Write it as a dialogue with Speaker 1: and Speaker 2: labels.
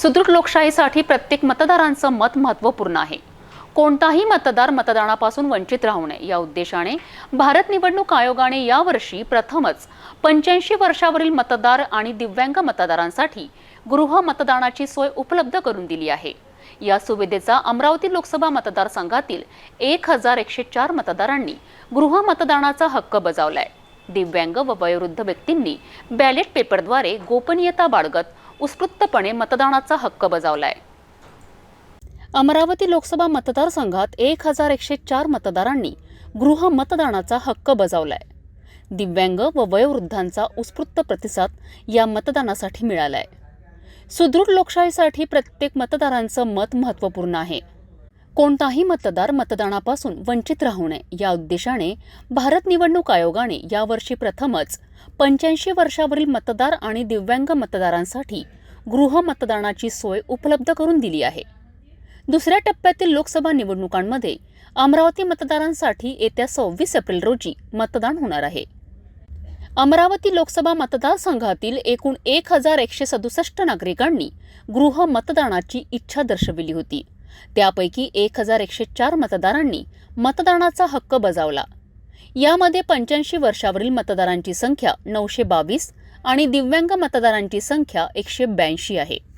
Speaker 1: सुदृढ लोकशाहीसाठी प्रत्येक मतदारांचं मत महत्त्वपूर्ण आहे. कोणताही मतदार मतदानापासून वंचित राहू नये या उद्देशाने भारत निवडणूक आयोगाने यावर्षी प्रथमच पंच्याऐंशी वर्षावरील मतदार आणि दिव्यांग मतदारांसाठी गृह मतदानाची सोय उपलब्ध करून दिली आहे. या सुविधेचा अमरावती लोकसभा मतदारसंघातील एक हजार एकशे चार मतदारांनी गृह मतदानाचा हक्क बजावलाय. दिव्यांग व वयोवृद्ध व्यक्तींनी बॅलेट पेपरद्वारे गोपनीयता बाळगत उत्स्फूर्तपणे मतदानाचा हक्क बजावलाय. अमरावती लोकसभा मतदारसंघात एक हजार एकशे चार मतदारांनी गृह मतदानाचा हक्क बजावलाय. दिव्यांग व वयोवृद्धांचा उत्स्फूर्त प्रतिसाद या मतदानासाठी मिळालाय. सुदृढ लोकशाहीसाठी प्रत्येक मतदारांचं मत महत्त्वपूर्ण आहे. कोणताही मतदार मतदानापासून वंचित राहू नये. या उद्देशाने भारत निवडणूक आयोगाने यावर्षी प्रथमच पंच्याऐंशी वर्षावरील मतदार आणि दिव्यांग मतदारांसाठी गृह मतदानाची सोय उपलब्ध करून दिली आहे. दुसऱ्या टप्प्यातील लोकसभा निवडणुकांमध्ये अमरावती मतदारांसाठी येत्या सव्वीस एप्रिल रोजी मतदान होणार आहे. अमरावती लोकसभा मतदारसंघातील एकूण एक हजार एकशे सदुसष्ट नागरिकांनी गृह मतदानाची इच्छा दर्शविली होती. त्यापैकी एक हजार एकशे चार मतदारांनी मतदानाचा हक्क बजावला. यामध्ये पंच्याऐंशी वर्षावरील मतदारांची संख्या नऊशे बावीस आणि दिव्यांग मतदारांची संख्या एकशे ब्याऐंशी आहे.